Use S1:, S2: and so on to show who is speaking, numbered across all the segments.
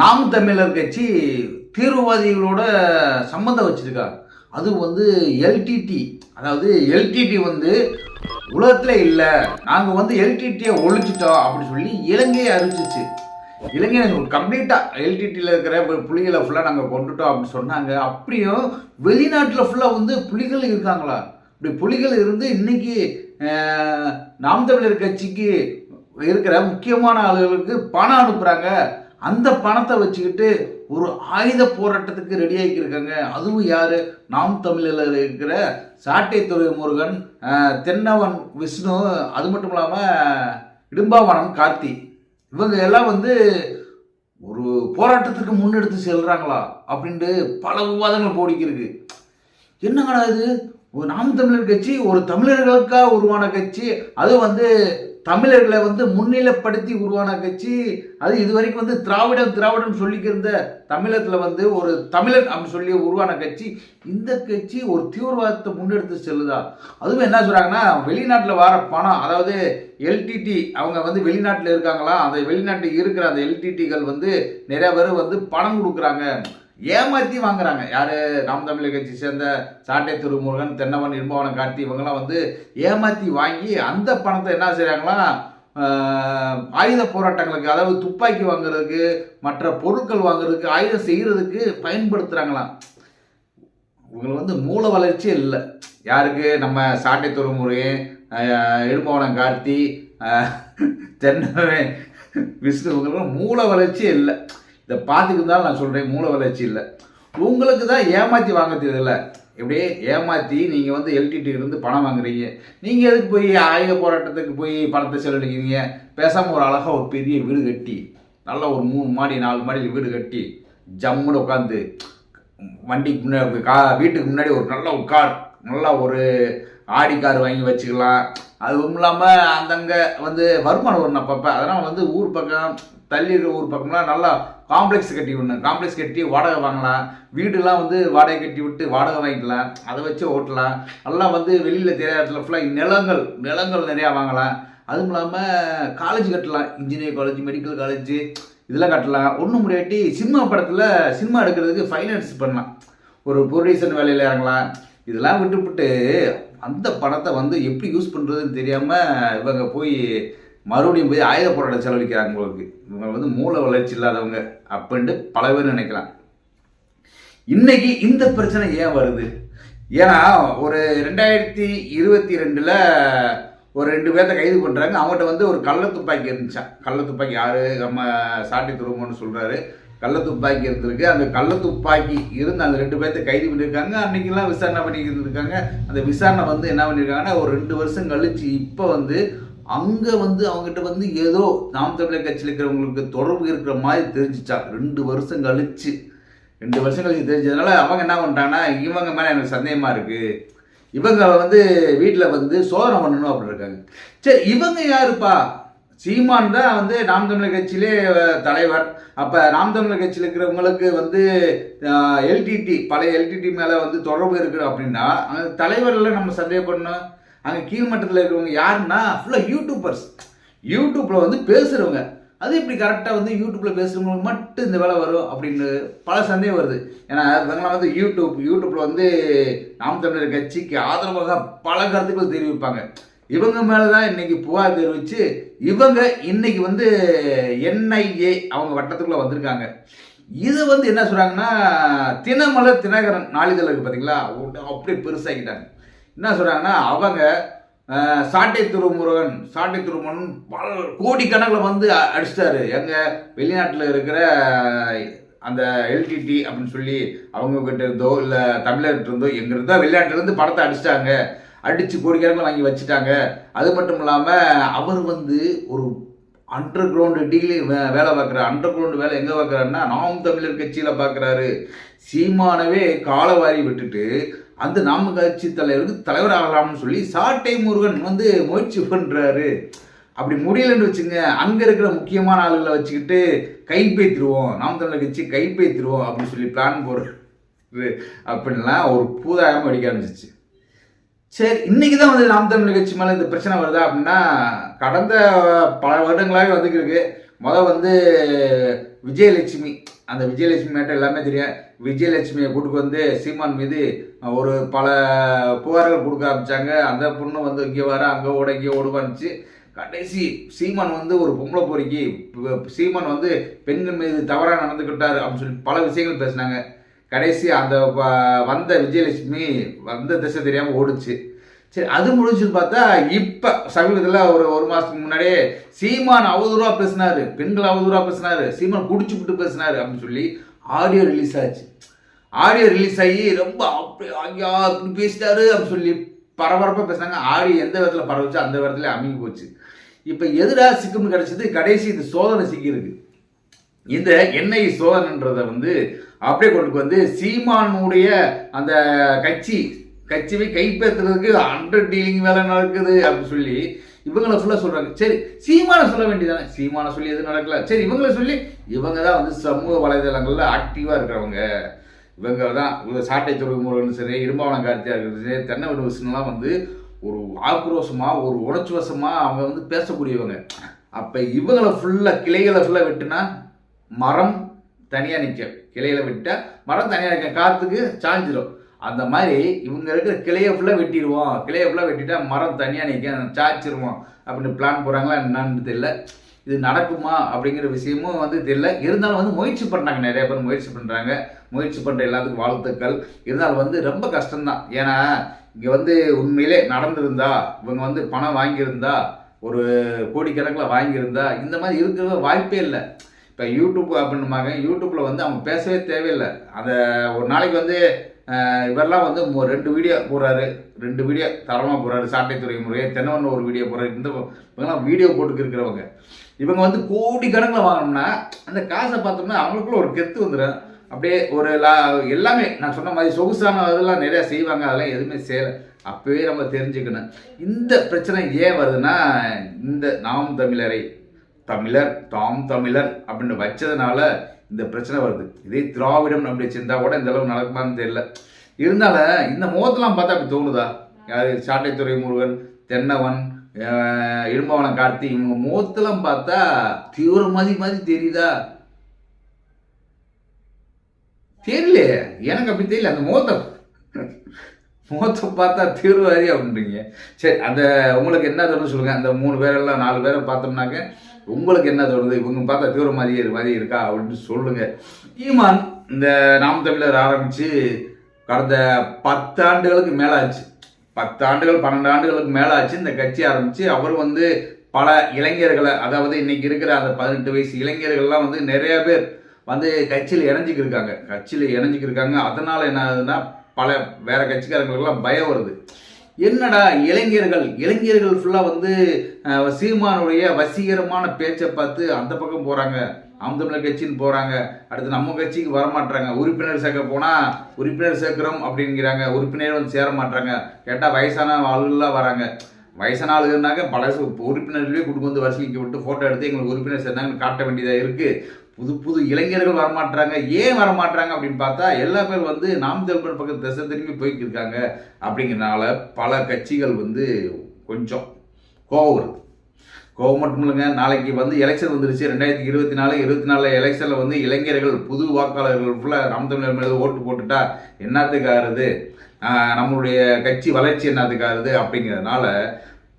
S1: நாம் தமிழர் கட்சி தீவிரவாதிகளோட சம்மந்தம் வச்சிருக்கா அது வந்து எல்டிடி அதாவது எல்டிடி வந்து உலகத்தில் இல்லை நாங்கள் வந்து எல்டிடியை ஒழிச்சிட்டோம் அப்படின்னு சொல்லி இலங்கையை அறிவிச்சிச்சு. இலங்கை கம்ப்ளீட்டாக எல்டிடியில் இருக்கிற புலிகளை ஃபுல்லாக நாங்கள் கொண்டுட்டோம் அப்படின்னு சொன்னாங்க. அப்படியும் வெளிநாட்டில் ஃபுல்லாக வந்து புலிகள் இருக்காங்களா? இப்படி புலிகள் இருந்து இன்னைக்கு நாம் தமிழர் கட்சிக்கு இருக்கிற முக்கியமான ஆளுகளுக்கு பணம் அனுப்புகிறாங்க அந்த பணத்தை வச்சுக்கிட்டு ஒரு ஆயுத போராட்டத்துக்கு ரெடி ஆகியிருக்காங்க அதுவும் யாரு? நாம் தமிழில் இருக்கிற சாட்டைத்துறை முருகன் தென்னவன் விஷ்ணு அது மட்டும் இல்லாமல் இடும்பாவனம் கார்த்தி. இவங்க எல்லாம் வந்து ஒரு போராட்டத்துக்கு முன்னெடுத்து செல்றாங்களா அப்படின்ட்டு பல விவாதங்கள் போடிக்கிருக்கு. என்னங்கடா இது? ஒரு நாம் தமிழர் கட்சி ஒரு தமிழர்களுக்காக உருவான கட்சி அது வந்து தமிழர்களை வந்து முன்னிலைப்படுத்தி உருவான கட்சி. அது இது வரைக்கும் வந்து திராவிடம் திராவிடம் சொல்லிக்கிருந்த தமிழகத்தில் வந்து ஒரு தமிழர் அப்படின்னு சொல்லி உருவான கட்சி. இந்த கட்சி ஒரு தீவிரவாதத்தை முன்னெடுத்து செல்லுதா? அதுவும் என்ன சொல்கிறாங்கன்னா வெளிநாட்டில் வர பணம் அதாவது எல்டிடி அவங்க வந்து வெளிநாட்டில் இருக்காங்களா? அந்த வெளிநாட்டில் இருக்கிற அந்த எல்டிடிகள் வந்து நிறைய பேர் வந்து பணம் கொடுக்குறாங்க. ஏமாற்றி வாங்குறாங்க. யார்? நாம் தமிழர் கட்சி சேர்ந்த சாட்டை திருமுருகன் தென்னவன் இன்பவனம் கார்த்தி இவங்கெல்லாம் வந்து ஏமாற்றி வாங்கி அந்த பணத்தை என்ன செய்கிறாங்களா ஆயுத போராட்டங்களுக்கு அதாவது துப்பாக்கி வாங்குறதுக்கு மற்ற பொருட்கள் வாங்குறதுக்கு ஆயுதம் செய்கிறதுக்கு பயன்படுத்துகிறாங்களாம் இவங்களுக்கு வந்து மூல வளர்ச்சியே இல்லை. யாருக்கு? நம்ம சாட்டை துறைமுறையே இடும்பவனம் கார்த்தி தென்னவே விஷ்ணு இவங்களுக்கு மூல வளர்ச்சியே இல்லை. இதை பார்த்துக்கிட்டு தான் நான் சொல்கிறேன் மூல வளர்ச்சி இல்லை. உங்களுக்கு தான் ஏமாற்றி வாங்க தெரியல இப்படியே ஏமாற்றி நீங்கள் வந்து எல்டிடி இருந்து பணம் வாங்குறீங்க. நீங்கள் எதுக்கு போய் ஆயுத போராட்டத்துக்கு போய் பணத்தை செலவழிக்கிறீங்க? பேசாமல் ஒரு அழகாக ஒரு பெரிய வீடு கட்டி நல்ல ஒரு மூணு மாடி நாலு மாடியில் வீடு கட்டி ஜம்முன்னு உட்காந்து வண்டிக்கு முன்னாடி கா வீட்டுக்கு முன்னாடி ஒரு நல்ல ஒரு கார் நல்ல ஒரு ஆடி கார் வாங்கி வச்சுக்கலாம். அதுவும் இல்லாமல் அந்தங்கே வந்து வருமானம் வரும் அப்பப்போ. அதனால் வந்து ஊர் பக்கம் தள்ளி இருக்கிற ஊர் பக்கம்லாம் நல்லா காம்ப்ளெக்ஸ் கட்டி விடணும். காம்ப்ளெக்ஸ் கட்டி வாடகை வாங்கலாம். வீடுலாம் வந்து வாடகை கட்டி விட்டு வாடகை வாங்கிக்கலாம். அதை வச்சு ஓட்டலாம். நல்லா வந்து வெளியில் தெரியாத இடத்துல ஃபுல்லாக நிலங்கள் நிலங்கள் நிறையா வாங்கலாம். அதுவும் இல்லாமல் காலேஜ் கட்டலாம். இன்ஜினியரிங் காலேஜ் மெடிக்கல் காலேஜ் இதெல்லாம் கட்டலாம். ஒன்றும் முடியாட்டி சினிமா படத்தில் சினிமா எடுக்கிறதுக்கு ஃபைனான்ஸ் பண்ணலாம். ஒரு ப்ரொடியூசர் வேலையில் இறங்கலாம். இதெல்லாம் விட்டுவிட்டு அந்த பணத்தை வந்து எப்படி யூஸ் பண்ணுறதுன்னு தெரியாமல் இவங்க போய் மறுபடியும் போய் ஆயுத போராட்டம் செலவழிக்கிறாங்க உங்களுக்கு இவங்க வந்து மூல வளர்ச்சி இல்லாதவங்க அப்படின்ட்டு பல பேர் நினைக்கலாம். இன்னைக்கு இந்த பிரச்சனை ஏன் வருது? ஏன்னா ஒரு ரெண்டாயிரத்தி இருபத்தி ரெண்டில் ஒரு ரெண்டு பேர்த்த கைது பண்ணுறாங்க அவங்ககிட்ட வந்து ஒரு கள்ள துப்பாக்கி இருந்துச்சான் கள்ள துப்பாக்கி யார்? நம்ம சாட்டி துருமோன்னு சொல்கிறாரு கள்ள துப்பாக்கி இருந்திருக்கு. அந்த கள்ள துப்பாக்கி இருந்து அந்த ரெண்டு பேர்த்த கைது பண்ணியிருக்காங்க. அன்றைக்கெல்லாம் விசாரணை பண்ணிக்கிட்டு இருக்காங்க அந்த விசாரணை வந்து என்ன பண்ணியிருக்காங்கன்னா ஒரு ரெண்டு வருஷம் கழிச்சு இப்போ வந்து அங்கே வந்து அவங்ககிட்ட வந்து ஏதோ நாம் தமிழர் கட்சியில் இருக்கிறவங்களுக்கு தொடர்பு இருக்கிற மாதிரி தெரிஞ்சிச்சா. ரெண்டு வருஷம் கழிச்சு ரெண்டு வருஷம் கழிச்சு தெரிஞ்சதுனால அவங்க என்ன பண்ணிட்டாங்கன்னா இவங்க மேலே எனக்கு சந்தேகமாக இருக்குது இவங்க வந்து வீட்டில் வந்து சோதனை பண்ணணும் அப்படின்னு இருக்காங்க. சரி இவங்க யாருப்பா? சீமான் தான் வந்து நாம் தமிழர் கட்சியிலே தலைவர். அப்போ நாம் தமிழர் கட்சியில் இருக்கிறவங்களுக்கு வந்து எல்டிடி பழைய எல்டிடி மேலே வந்து தொடர்பு இருக்குது அப்படின்னா அந்த தலைவரில் நம்ம சந்தேகப்படணும். அங்கே கீழ்மட்டத்தில் இருக்கிறவங்க யாருன்னா ஃபுல்லாக யூடியூபர்ஸ் யூடியூப்பில் வந்து பேசுகிறவங்க அது இப்படி கரெக்டாக வந்து யூடியூப்பில் பேசுகிறவங்களுக்கு மட்டும் இந்த வேலை வரும் அப்படின்னு பல சந்தேகம் வருது. ஏன்னா இவங்களாம் வந்து யூடியூப் யூடியூப்பில் வந்து நாம் தமிழர் கட்சிக்கு ஆதரவாக பல கருத்துக்கள் தெரிவிப்பாங்க. இவங்க மேலே தான் இன்னைக்கு புகார் தெரிவித்து இவங்க இன்னைக்கு வந்து என்ஐஏ அவங்க வட்டத்துக்குள்ளே வந்திருக்காங்க. இது வந்து என்ன சொல்கிறாங்கன்னா தினமலர் தினகரன் நாளிதழ் பார்த்தீங்களா அப்படியே பெருசாகிட்டாங்க. என்ன சொல்கிறாங்கன்னா அவங்க சாட்டை திருமுருகன் சாட்டை திருமுருகன் பல கோடிக்கணக்கில் வந்து அடிச்சிட்டாரு. எங்கள் வெளிநாட்டில் இருக்கிற அந்த எல்டிடி அப்படின்னு சொல்லி அவங்க கிட்ட இருந்தோ இல்லை தமிழர்கிட்ட இருந்தோ எங்க இருந்தோ வெளிநாட்டுலேருந்து படத்தை அடிச்சிட்டாங்க. அடித்து கோடிக்கணக்கில் வாங்கி வச்சுட்டாங்க. அது மட்டும் இல்லாமல் அவர் வந்து ஒரு அண்டர் கிரவுண்டு டீலி வேலை பார்க்குறாரு. அண்டர் கிரவுண்டு வேலை எங்கே பார்க்குறாருன்னா நாம் தமிழர் கட்சியில் பார்க்குறாரு. சீமானவே காலவாரி விட்டுட்டு அந்த நாம கட்சி தலைவருக்கு தலைவர் ஆகலாம்னு சொல்லி சாட்டை முருகன் வந்து முயற்சி பண்ணுறாரு அப்படி முடியலன்னு வச்சுங்க அங்கே இருக்கிற முக்கியமான ஆளுகளை வச்சுக்கிட்டு கைப்பேத்திருவோம் நாம் தமிழர் கட்சி கைப்பேத்திருவோம் அப்படின்னு சொல்லி பிளான் போடுறது அப்படின்லாம் ஒரு பூதாயம் அடிக்க ஆரம்பிச்சிச்சு. சரி இன்னைக்கு தான் வந்து நாம் தமிழர் கட்சி மேலே இந்த பிரச்சனை வருதா அப்படின்னா கடந்த பல வருடங்களாகவே வந்துருக்கு முதல் வந்து விஜயலட்சுமி. அந்த விஜயலட்சுமி மேட்டர் எல்லாமே தெரியும். விஜயலட்சுமியை கூட்டுக்கு வந்து சீமான் மீது ஒரு பல புகார்கள் கொடுக்க ஆரம்பிச்சாங்க. அந்த பொண்ணு வந்து இங்கே வர அங்கே ஓட இங்கே ஓடுவான்னுச்சு கடைசி சீமான் வந்து ஒரு பொம்பளை பொறுக்கி சீமான் வந்து பெண்கள் மீது தவறாக நடந்துக்கிட்டார் அப்படின்னு சொல்லி பல விஷயங்கள் பேசினாங்க. கடைசி அந்த வ- வந்த விஜயலட்சுமி வந்த திசை தெரியாமல் ஓடுச்சு. சரி அது முடிஞ்சுன்னு பார்த்தா இப்போ சமீபத்தில் ஒரு ஒரு மாதத்துக்கு முன்னாடியே சீமான் அவதூறாக பேசினார். பெண்கள் அவதூறாக பேசினார். சீமான் குடிச்சு விட்டு பேசினார் அப்படின்னு சொல்லி ஆடியோ ரிலீஸ் ஆச்சு. ஆடியோ ரிலீஸ் ஆகி ரொம்ப அப்படி ஐயா இப்படி பேசிட்டாரு அப்படின்னு சொல்லி பரபரப்பாக பேசினாங்க. ஆடியோ எந்த விதத்தில் பரவச்சோ அந்த விதத்துல அமைங்கி போச்சு. இப்போ எதிராக சிக்கம்னு கிடைச்சது கடைசி இந்த சோதனை சிக்கியிருக்கு. இந்த எண்ணெய் சோதனைன்றதை வந்து அப்படியே கொண்டு வந்து சீமானுடைய அந்த கட்சி கட்சியை கைப்பற்றுறதுக்கு அண்டர் டீலிங் வேலை நடக்குது அப்படின்னு சொல்லி இவங்களை ஃபுல்லாக சொல்கிறாங்க சரி சீமானை சொல்ல வேண்டியதானே சீமானை சொல்லி எதுவும் நடக்கல. சரி இவங்களை சொல்லி இவங்க தான் வந்து சமூக வலைதளங்களில் ஆக்டிவாக இருக்கிறவங்க. இவங்க தான் இவங்க சாட்டை துறைமுருகன் சரி இடும்பாவனம் கார்த்தியாக இருக்கிறது சரி தென்னை விஷ்ணுலாம் வந்து ஒரு ஆக்ரோஷமாக ஒரு உணர்ச்சிவசமாக அவங்க வந்து பேசக்கூடியவங்க. அப்போ இவங்களை ஃபுல்லாக கிளைகளை ஃபுல்லாக வெட்டுனா மரம் தனியாக நிற்கும் கிளையில விட்டால் மரம் தனியாக நிற்கும் காற்றுக்கு சாஞ்சிடும் அந்த மாதிரி இவங்க இருக்கிற கிளையை ஃபுல்லாக வெட்டிடுவோம். கிளையை ஃபுல்லாக வெட்டிட்டா மரம் தனியாக நிற்க சாய்ச்சிருவோம். அப்படின்னு பிளான் போகிறாங்களா என்னான்னு தெரியல. இது நடக்குமா அப்படிங்கிற விஷயமும் வந்து தெரியல. இருந்தாலும் வந்து முயற்சி பண்ணுறாங்க நிறைய பேர் முயற்சி பண்ணுறாங்க முயற்சி பண்ணுற எல்லாத்துக்கும் வாழ்த்துக்கள். இருந்தாலும் வந்து ரொம்ப கஷ்டம்தான். ஏன்னா இங்கே வந்து உண்மையிலே நடந்திருந்தா இவங்க வந்து பணம் வாங்கியிருந்தா ஒரு கோடிக்கணக்கில் வாங்கியிருந்தா இந்த மாதிரி இருக்கிற வாய்ப்பே இல்லை. இப்போ யூடியூப் அப்படின்னுமாங்க யூடியூப்பில் வந்து அவங்க பேசவே தேவையில்லை. அந்த ஒரு நாளைக்கு வந்து இவரெல்லாம் வந்து ரெண்டு வீடியோ போடுறாரு. ரெண்டு வீடியோ தரமாக போடுறாரு. சாட்டைத்துறை முறையை தென்னவன் ஒரு வீடியோ போடுறாரு. இந்த இவங்கெல்லாம் வீடியோ போட்டுக்கு இருக்கிறவங்க இவங்க வந்து கோடி கணக்கில் வாங்கினோம்னா அந்த காசை பார்த்தோம்னா அவங்களுக்குள்ள ஒரு கெத்து வந்துடும். அப்படியே ஒரு லா எல்லாமே நான் சொன்ன மாதிரி சொகுசான இதெல்லாம் நிறையா செய்வாங்க. அதெல்லாம் எதுவுமே செய்யலை. அப்போவே நம்ம தெரிஞ்சுக்கணும். இந்த பிரச்சனை ஏன் வருதுன்னா இந்த நாம் தமிழரை தமிழர் தாம் தமிழர் அப்படின்னு வச்சதுனால இந்த பிரச்சனை வருது. இதே திராவிடம் அப்படி வச்சிருந்தா கூட இந்த அளவு நடக்குமான்னு தெரியல. இருந்தாலும் இந்த முகத்தெல்லாம் பார்த்தா அப்படி தோணுதா? யாரு? சாட்டைத்துறை முருகன் தென்னவன் இடும்பவனம் கார்த்தி இவங்க முகத்தெல்லாம் பார்த்தா தீவிர மாதிரி மாதிரி தெரியுதா? தெரியலையே. எனக்கு அப்படி தெரியல. அந்த முகத்தை முகத்தை பார்த்தா தீவிரவாதி அப்படின்றீங்க. சரி அந்த உங்களுக்கு என்ன தோணுன்னு சொல்லுங்க. அந்த மூணு பேரெல்லாம் நாலு பேரை பார்த்தோம்னாக்க உங்களுக்கு என்ன தோணுது இவங்க பார்த்தா தீவிரவாதி மாதிரி இருக்கா அப்படின்னு சொல்லுங்க. ஈமான் இந்த நாம் தமிழர் ஆரம்பிச்சு கடந்த பத்தாண்டுகளுக்கு மேல ஆச்சு பத்து ஆண்டுகள் பன்னெண்டு ஆண்டுகளுக்கு மேல ஆச்சு இந்த கட்சி ஆரம்பிச்சு அவர் வந்து பல இளைஞர்களை அதாவது இன்னைக்கு இருக்கிற அந்த பதினெட்டு வயசு இளைஞர்கள்லாம் வந்து நிறைய பேர் வந்து கட்சியில் இணைஞ்சிக்கிருக்காங்க கட்சியில் இணைஞ்சிக்கிருக்காங்க அதனால என்ன ஆகுதுன்னா பல வேற கட்சிக்காரங்களுக்கெல்லாம் பயம் வருது. என்னடா இளைஞர்கள்? இளைஞர்கள் ஃபுல்லாக வந்து சீமானுடைய வசீகரமான பேச்சை பார்த்து அந்த பக்கம் போகிறாங்க ஆம் தமிழர் கட்சின்னு போகிறாங்க அடுத்து நம்ம கட்சிக்கு வரமாட்டாங்க உறுப்பினர் சேர்க்க போனால் உறுப்பினர் சேர்க்குறோம் அப்படிங்கிறாங்க. உறுப்பினர் வந்து சேர மாட்டாங்க கேட்டால் வயசான ஆளுகள்லாம் வராங்க. வயசான ஆளுகள்னாக்க பழசு உறுப்பினர்களே கொடுக்க வந்து வசூலிக்க விட்டு ஃபோட்டோ எடுத்து எங்களுக்கு உறுப்பினர் சேர்ந்தாங்கன்னு காட்ட வேண்டியதாக இருக்குது புது புது இளைஞர்கள் வரமாட்டாங்க ஏன் வரமாட்டாங்க அப்படின்னு பார்த்தா எல்லா பேர் வந்து நாம் தமிழர் பக்கத்து திசை திரும்பி போய்க்கு இருக்காங்க அப்படிங்கிறனால பல கட்சிகள் வந்து கொஞ்சம் கோவம் வருது. கோவம் மட்டும் இல்லைங்க நாளைக்கு வந்து எலெக்ஷன் வந்துருச்சு. ரெண்டாயிரத்தி இருபத்தி நாலு இருபத்தி நாலு எலெக்ஷனில் வந்து இளைஞர்கள் புது வாக்காளர்கள் ஃபுல்லாக நாம் தமிழர் மேலே ஓட்டு போட்டுட்டா என்னத்துக்கு ஆறுது? நம்மளுடைய கட்சி வளர்ச்சி என்னத்துக்கு ஆறுது? அப்படிங்கிறதுனால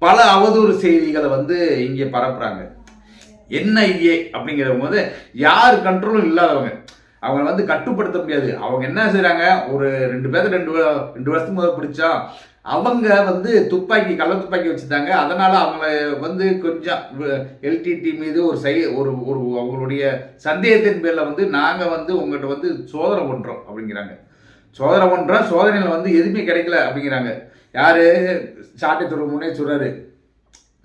S1: பல அவதூறு செய்திகளை வந்து இங்கே பரப்புகிறாங்க என்ஐஏ அப்படிங்கிறவங்க வந்து யார் கண்ட்ரோலும் இல்லாதவங்க. அவங்களை வந்து கட்டுப்படுத்த முடியாது. அவங்க என்ன செய்கிறாங்க ஒரு ரெண்டு பேர்த்து ரெண்டு ரெண்டு வருஷத்துக்கு முதல் பிடிச்சா அவங்க வந்து துப்பாக்கி கள்ள துப்பாக்கி வச்சுட்டாங்க அதனால் அவங்கள வந்து கொஞ்சம் எல்டிடி மீது ஒரு சை ஒரு ஒரு அவங்களுடைய சந்தேகத்தின் பேரில் வந்து நாங்கள் வந்து உங்கள்கிட்ட வந்து சோதனை பண்ணுறோம் அப்படிங்கிறாங்க. சோதனை பண்ணுறோம் சோதனையில் வந்து எதுவுமே கிடைக்கல அப்படிங்கிறாங்க. யார்? சாட்டை துறை முன்னே சொல்கிறாரு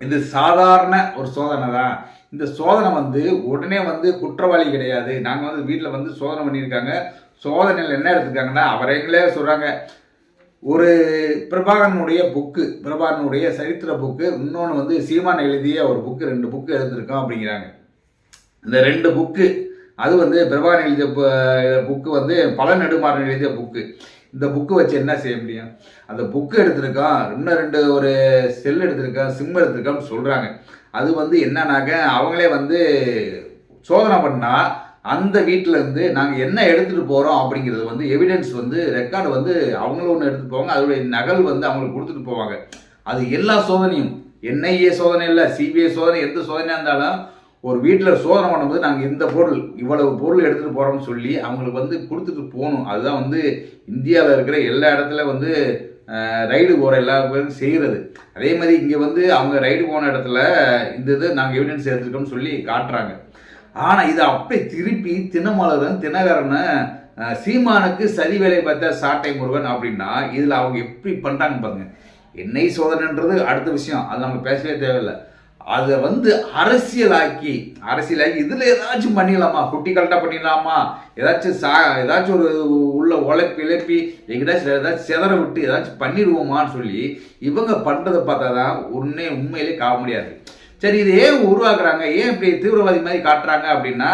S1: இது சாதாரண ஒரு சோதனை தான் இந்த சோதனை வந்து உடனே வந்து குற்றவாளி கிடையாது. நாங்கள் வந்து வீட்டில் வந்து சோதனை பண்ணியிருக்காங்க. சோதனையில் என்ன எடுத்திருக்காங்கன்னா அவரைங்களே சொல்கிறாங்க ஒரு பிரபாகரனுடைய புக்கு பிரபாகரனுடைய சரித்திர புக்கு இன்னொன்று வந்து சீமான் எழுதிய ஒரு புக்கு ரெண்டு புக்கு எழுந்திருக்கோம் அப்படிங்கிறாங்க. இந்த ரெண்டு புக்கு அது வந்து பிரபாகரன் எழுதிய புக்கு வந்து பல நெடுமாறன் எழுதிய புக்கு இந்த புக்கு வச்சு என்ன செய்ய முடியும்? அந்த புக்கு எடுத்திருக்கான். இன்னும் ரெண்டு ஒரு செல் எடுத்திருக்கான் சிம் எடுத்திருக்கான்னு சொல்கிறாங்க அது வந்து என்னன்னாக்க அவங்களே வந்து சோதனை பண்ணால் அந்த வீட்டில் இருந்து நாங்கள் என்ன எடுத்துகிட்டு போகிறோம் அப்படிங்கிறது வந்து எவிடன்ஸ் வந்து ரெக்கார்டு வந்து அவங்களும் ஒன்று எடுத்துகிட்டு போவாங்க. அதோடைய நகல் வந்து அவங்களுக்கு கொடுத்துட்டு போவாங்க. அது எல்லா சோதனையும் என்ஐஏ சோதனை இல்லை சிபிஐ சோதனை எந்த சோதனையாக இருந்தாலும் ஒரு வீட்டில் சோதனை பண்ணும்போது நாங்கள் இந்த பொருள் இவ்வளவு பொருள் எடுத்துகிட்டு போகிறோம்னு சொல்லி அவங்களுக்கு வந்து கொடுத்துட்டு போகணும். அதுதான் வந்து இந்தியாவில் இருக்கிற எல்லா இடத்துல வந்து ரைடு போகிற எல்லா பேரும் செய்கிறது அதே மாதிரி இங்கே வந்து அவங்க ரைடு போன இடத்துல இந்த இது நாங்கள் எவிடன்ஸ் எடுத்துருக்கோம்னு சொல்லி காட்டுறாங்க. ஆனால் இதை அப்படியே திருப்பி தினமலரன் தினகரனை சீமானுக்கு சதி வேலை பார்த்த சாட்டை முருகன் அப்படின்னா இதில் அவங்க எப்படி பண்ணுறாங்க பாருங்க. என்னை சோதனைன்றது அடுத்த விஷயம். அது நம்ம பேசவே தேவையில்லை. அதை வந்து அரசியலாக்கி அரசியலாக்கி இதில் ஏதாச்சும் பண்ணிடலாமா? குட்டி கரெக்டாக பண்ணிடலாமா? ஏதாச்சும் சா ஏதாச்சும் ஒரு உள்ள உழைப்பு இழப்பி எங்கேயாச்சும் ஏதாச்சும் செதற விட்டு ஏதாச்சும் பண்ணிடுவோமான்னு சொல்லி இவங்க பண்ணுறதை பார்த்தா தான் உன்னே உண்மையிலே காமெடியாக முடியாது. சரி இதை ஏன் உருவாக்குறாங்க? ஏன் இப்படி தீவிரவாதி மாதிரி காட்டுறாங்க அப்படின்னா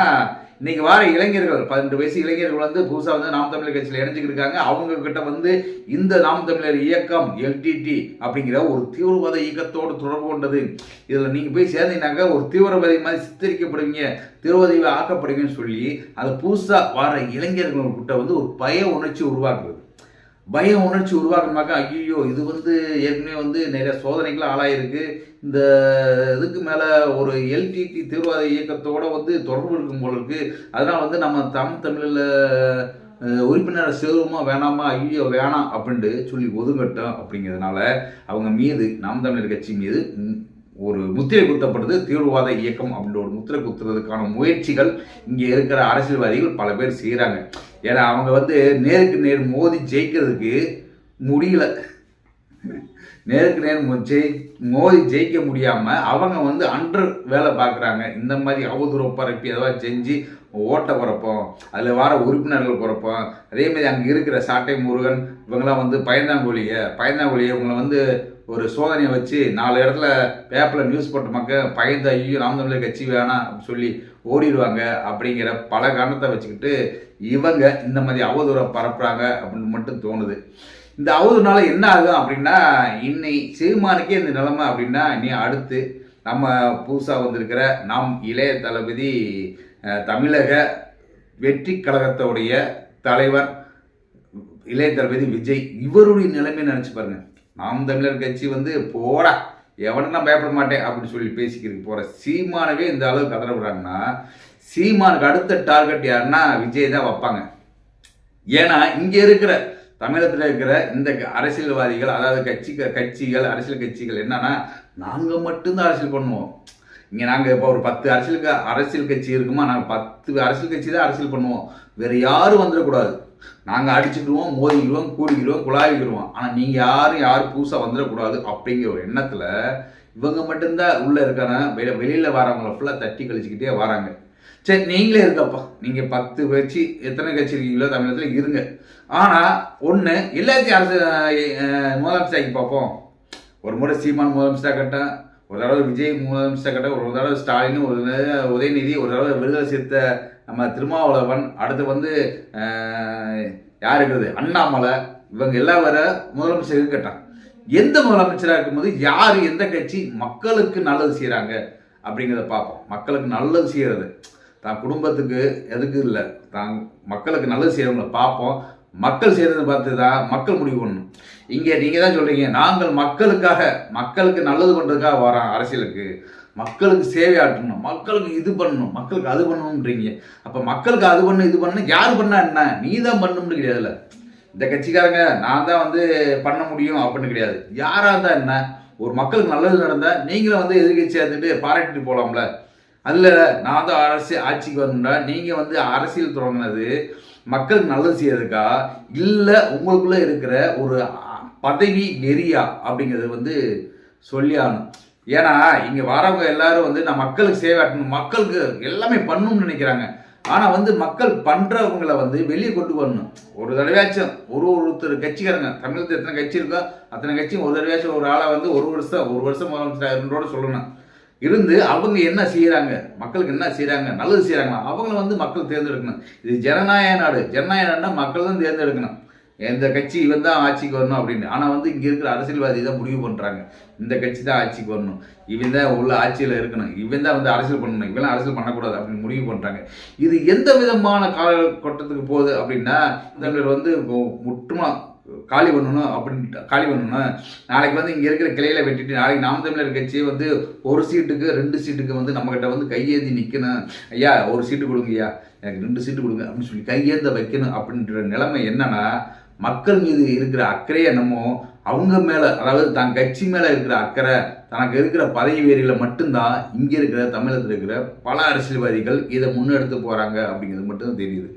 S1: இன்னைக்கு வார இளைஞர்கள் பதினெட்டு வயசு இளைஞர்கள் வந்து புதுசாக வந்து நாம் தமிழர் கட்சியில் இணைஞ்சிக்கிருக்காங்க அவங்க கிட்ட வந்து இந்த நாம் தமிழர் இயக்கம் எல்டிடி அப்படிங்கிற ஒரு தீவிரவாத இயக்கத்தோடு தொடர்பு கொண்டது. இதில் நீங்கள் போய் சேர்ந்தீங்கன்னாக்க ஒரு தீவிரவாதி மாதிரி சித்தரிக்கப்படுவீங்க தீவிரவாதிகளை ஆக்கப்படுவீங்கன்னு சொல்லி அதை புதுசாக வர இளைஞர்கள்கிட்ட வந்து ஒரு பய உணர்ச்சி உருவாக்குறது பய உணர்ச்சி உருவாக்கணுமாக்கா? ஐயோ இது வந்து ஏற்கனவே வந்து நிறைய சோதனைகள் ஆளாயிருக்கு. இந்த இதுக்கு மேலே ஒரு எல்டிடி தீவிரவாத இயக்கத்தோட வந்து தொடர்பு இருக்கும் போல இருக்கு. அதனால் வந்து நம்ம தமிழ் தமிழில் உறுப்பினரை சேருமா வேணாமா? ஐயோ வேணாம் அப்படின்ட்டு சொல்லி ஒதுங்கட்டும் அப்படிங்கிறதுனால அவங்க மீது நாம் தமிழர் கட்சி மீது ஒரு முத்திரை குத்தப்படுது தீவிரவாத இயக்கம் அப்படின்ற ஒரு முத்திரை குத்துறதுக்கான முயற்சிகள் இங்கே இருக்கிற அரசியல்வாதிகள் பல பேர் செய்கிறாங்க ஏன்னா அவங்க வந்து நேருக்கு நேர் மோதி ஜெயிக்கிறதுக்கு முடியல. நேருக்கு நேர் ஜெய் மோதி ஜெயிக்க முடியாமல் அவங்க வந்து அன்று வேலை பார்க்குறாங்க. இந்த மாதிரி அவதூறு பரப்பி ஏதாவது செஞ்சு ஓட்டை குறைப்போம் அதில் வர உறுப்பினர்கள் குறைப்போம் அதேமாதிரி அங்கே இருக்கிற சாட்டை முருகன் இவங்கெல்லாம் வந்து பயந்தாங்கோலிய பயந்தாங்கோலிய இவங்களை வந்து ஒரு சோதனையை வச்சு நாலு இடத்துல பேப்பரில் நியூஸ் போட்ட மக்கள் பயந்து ஐயோ நாம் தமிழர் கட்சி வேணாம் அப்படின்னு சொல்லி ஓடிடுவாங்க. அப்படிங்கிற பல காரணத்தை வச்சுக்கிட்டு இவங்க இந்த மாதிரி அவதூறை பரப்புகிறாங்க அப்படின்னு மட்டும் தோணுது. இந்த அவதுனால என்ன ஆகும் அப்படின்னா இன்னை சீமானுக்கே இந்த நிலைமை அப்படின்னா இனி அடுத்து நம்ம புதுசாக வந்திருக்கிற நாம் இளைய தளபதி தமிழக வெற்றி கழகத்தோடைய தலைவர் இளைய தளபதி விஜய் இவருடைய நிலைமையை நினச்சி பாருங்க. நாம் தமிழர் கட்சி வந்து போடா எவனும் நான் பயப்பட மாட்டேன் அப்படின்னு சொல்லி பேசிக்கிறதுக்கு போகிற சீமானவே இந்த அளவு கதற விடுறாங்கன்னா சீமானுக்கு அடுத்த டார்கெட் யாருன்னா விஜய் தான் வைப்பாங்க. ஏன்னா இங்கே இருக்கிற தமிழகத்தில் இருக்கிற இந்த அரசியல்வாதிகள் அதாவது கட்சி கட்சிகள் அரசியல் கட்சிகள் என்னன்னா நாங்கள் மட்டும்தான் அரசியல் பண்ணுவோம். இங்கே நாங்கள் இப்போ ஒரு பத்து அரசியல் க- அரசியல் கட்சி இருக்குமா? நாங்கள் பத்து அரசியல் கட்சி தான் அரசியல் பண்ணுவோம். வேறு யாரும் வந்துடக்கூடாது. நாங்கள் அடிச்சுக்கிடுவோம் மோதிக்கிடுவோம் கூடிக்கிடுவோம் குழாவிக்கிடுவோம் ஆனால் நீங்கள் யாரும் யாரும் புதுசாக வந்துடக்கூடாது அப்படிங்கிற ஒரு எண்ணத்தில் இவங்க மட்டும்தான் உள்ளே இருக்காங்க. வெளி வெளியில் வரவங்கள ஃபுல்லாக தட்டி கழிச்சுக்கிட்டே வராங்க. சரி நீங்களே இருக்கப்பா. நீங்கள் பத்து கட்சி எத்தனை கட்சி இருக்கீங்களோ தமிழகத்தில் இருங்க. ஆனால் ஒன்று எல்லாத்தையும் அரசு முதலமைச்சர் பார்ப்போம். ஒரு முறை சீமான் முதலமைச்சராக கட்டேன். ஒரு தடவை விஜய் முதலமைச்சராக கட்ட ஒரு தடவை ஸ்டாலின் ஒரு உதயநிதி ஒரு தடவை விடுதலை சிறுத்த நம்ம திருமாவளவன் அடுத்து வந்து யார் இருக்கிறது? அண்ணாமலை. இவங்க எல்லாம் வர முதலமைச்சர் இருக்கட்டான் எந்த முதலமைச்சராக இருக்கும்போது யார் எந்த கட்சி மக்களுக்கு நல்லது செய்கிறாங்க அப்படிங்கிறத பார்ப்போம். மக்களுக்கு நல்லது செய்கிறது தான் குடும்பத்துக்கு எதுக்கு இல்லை. தான் மக்களுக்கு நல்லது செய்கிறவங்கள பார்ப்போம். மக்கள் செய்கிறத பார்த்து தான் மக்கள் முடிவு பண்ணணும். இங்கே நீங்கள் தான் சொல்கிறீங்க நாங்கள் மக்களுக்காக மக்களுக்கு நல்லது பண்ணுறதுக்காக வரோம் அரசியலுக்கு. மக்களுக்கு சேவை ஆட்டணும் மக்களுக்கு இது பண்ணணும் மக்களுக்கு அது பண்ணணுன்றீங்க அப்போ மக்களுக்கு அது பண்ணு இது பண்ணு யார் பண்ணா என்ன? நீ தான் பண்ணணும்னு கிடையாதுல்ல இந்த கட்சிக்காரங்க நான் தான் வந்து பண்ண முடியும் அப்படின்னு கிடையாது. யாராக இருந்தால் என்ன? ஒரு மக்களுக்கு நல்லது நடந்தால் நீங்களும் வந்து எதிர்கட்சி இருந்துட்டு பாராட்டிட்டு போகலாம்ல அதில் நான் தான் அரசு ஆட்சிக்கு வரணும்னா நீங்கள் வந்து அரசியல் தொடங்கினது மக்களுக்கு நல்லது செய்யறதுக்கா? இல்லை உங்களுக்குள்ளே இருக்கிற ஒரு பதவி நெறியா அப்படிங்கிறது வந்து சொல்லியாகணும் ஏன்னா இங்கே வரவங்க எல்லாரும் வந்து நான் மக்களுக்கு சேவை ஆட்டணும் மக்களுக்கு எல்லாமே பண்ணணும்னு நினைக்கிறாங்க. ஆனால் வந்து மக்கள் பண்ணுறவங்கள வந்து வெளியே கொண்டு வரணும். ஒரு தடவையாச்சும் ஒரு ஒருத்தர் கட்சிக்காரங்க தமிழகத்தில் எத்தனை கட்சி இருக்கோ அத்தனை கட்சியும் ஒரு தடவையாச்சும் ஒரு ஆளை வந்து ஒரு வருஷம் ஒரு வருஷம் முதலமைச்சர் சொல்லணும். இருந்து அவங்க என்ன செய்கிறாங்க மக்களுக்கு என்ன செய்கிறாங்க நல்லது செய்கிறாங்களா அவங்கள வந்து மக்கள் தேர்ந்தெடுக்கணும். இது ஜனநாயக நாடு. ஜனநாயக நாடுனா மக்கள் தான் தேர்ந்தெடுக்கணும். எந்த கட்சி இவன் தான் ஆட்சிக்கு வரணும் அப்படின்னு. ஆனால் வந்து இங்கே இருக்கிற அரசியல்வாதி தான் முடிவு பண்ணுறாங்க இந்த கட்சி தான் ஆட்சிக்கு வரணும். இவன் தான் உள்ள ஆட்சியில் இருக்கணும். இவன் தான் வந்து அரசியல் பண்ணணும். இவெல்லாம் அரசியல் பண்ணக்கூடாது அப்படின்னு முடிவு பண்ணுறாங்க இது எந்த விதமான காலகட்டத்துக்கு போகுது அப்படின்னா தமிழர் வந்து முற்றுமா காலி பண்ணணும் அப்படின்ட்டு காலி பண்ணணும் நாளைக்கு வந்து இங்கே இருக்கிற கிளையில வெட்டிட்டு நாளைக்கு நாம் தமிழர் கட்சி வந்து ஒரு சீட்டுக்கு ரெண்டு சீட்டுக்கு வந்து நம்மக்கிட்ட வந்து கையேந்தி நிற்கணும் ஐயா ஒரு சீட்டு கொடுங்க ஐயா. எனக்கு ரெண்டு சீட்டு கொடுங்க அப்படின்னு சொல்லி கையேந்த வைக்கணும் அப்படின்ற நிலைமை என்னன்னா மக்கள் மீது இருக்கிற அக்கறையை என்னமோ அவங்க மேலே அதாவது தான் கட்சி மேலே இருக்கிற அக்கறை தனக்கு இருக்கிற பதவி வேறியில் மட்டும்தான் இங்கே இருக்கிற தமிழகத்தில் இருக்கிற பல அரசியல்வாதிகள் இதை முன்னெடுத்து போகிறாங்க அப்படிங்கிறது மட்டும் தெரியுது.